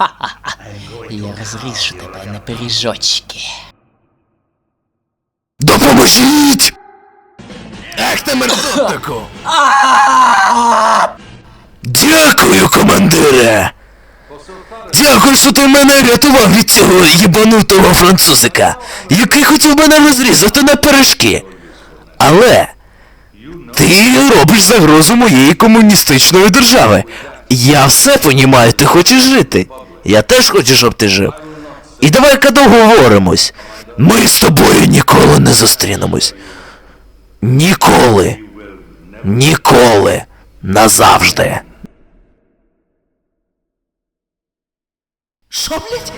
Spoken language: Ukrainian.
Я розріжу тебе на пиріжочки. Допоможіть! Ах ти мерзотнику! Дякую, командире! Дякую, що ти мене рятував від цього їбанутого французика, який хотів мене розрізати на пиріжки. Але ти робиш загрозу моєї комуністичної держави. Я все понімаю, ти хочеш жити. Я теж хочу, щоб ти жив. І давай-ка договоримось. Ми з тобою ніколи не зустрінемось. Ніколи. Ніколи. Назавжди. Що, блять?